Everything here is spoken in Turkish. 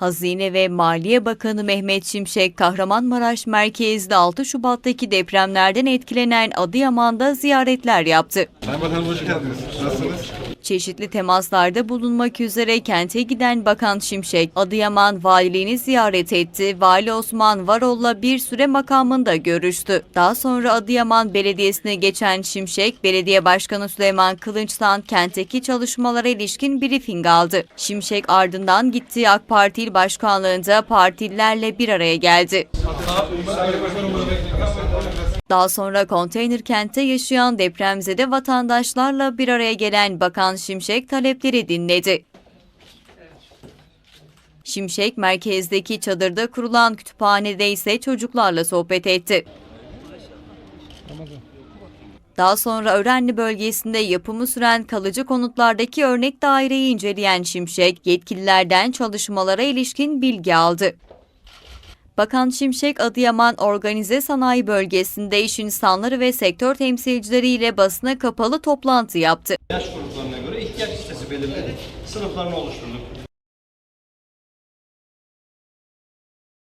Hazine ve Maliye Bakanı Mehmet Şimşek, Kahramanmaraş merkezli 6 Şubat'taki depremlerden etkilenen Adıyaman'da ziyaretler yaptı. Sayın Bakanım hoş geldiniz. Nasılsınız? Çeşitli temaslarda bulunmak üzere kente giden Bakan Şimşek, Adıyaman valiliğini ziyaret etti. Vali Osman Varol'la bir süre makamında görüştü. Daha sonra Adıyaman Belediyesi'ne geçen Şimşek, Belediye Başkanı Süleyman Kılınç'tan kentteki çalışmalara ilişkin briefing aldı. Şimşek ardından gittiği AK Parti İl Başkanlığı'nda partililerle bir araya geldi. Daha sonra konteyner kentte yaşayan depremzede vatandaşlarla bir araya gelen Bakan Şimşek talepleri dinledi. Şimşek merkezdeki çadırda kurulan kütüphanede ise çocuklarla sohbet etti. Daha sonra Örenli bölgesinde yapımı süren kalıcı konutlardaki örnek daireyi inceleyen Şimşek, yetkililerden çalışmalara ilişkin bilgi aldı. Bakan Şimşek, Adıyaman Organize Sanayi Bölgesi'nde iş insanları ve sektör temsilcileriyle basına kapalı toplantı yaptı. yaş gruplarına göre ihtiyaç listesi belirledik. Sınıflarını oluşturduk.